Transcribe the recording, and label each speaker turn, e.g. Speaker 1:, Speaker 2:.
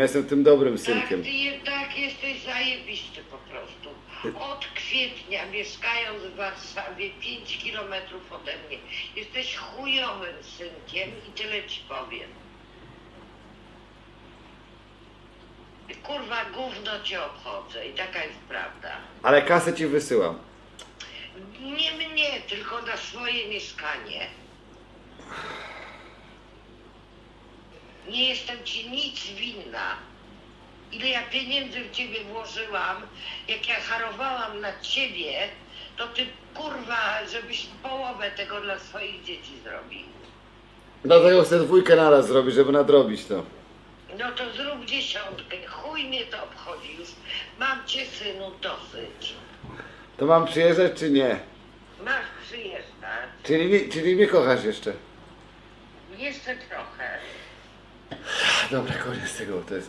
Speaker 1: Ja jestem tym dobrym
Speaker 2: Tak,
Speaker 1: synkiem.
Speaker 2: ty jednak jesteś zajebisty po prostu. Od kwietnia mieszkając w Warszawie 5 kilometrów ode mnie. Jesteś chujowym synkiem i tyle ci powiem. Kurwa, gówno cię obchodzę i taka jest prawda.
Speaker 1: Ale kasę ci wysyłam.
Speaker 2: Nie mnie, tylko na swoje mieszkanie. Nie jestem ci nic winna. Ile ja pieniędzy w ciebie włożyłam, jak ja harowałam na ciebie, to ty kurwa, żebyś połowę tego dla swoich dzieci zrobił.
Speaker 1: Dlatego chcę dwójkę naraz zrobić, żeby nadrobić to.
Speaker 2: No to zrób dziesiątkę, chuj mnie to obchodzi już. Mam cię synu dosyć.
Speaker 1: To mam przyjeżdżać czy nie?
Speaker 2: Masz przyjeżdżać.
Speaker 1: Czyli, nie- czyli mnie kochasz jeszcze.
Speaker 2: Jeszcze trochę.
Speaker 1: Dobra, koniec tego, to jest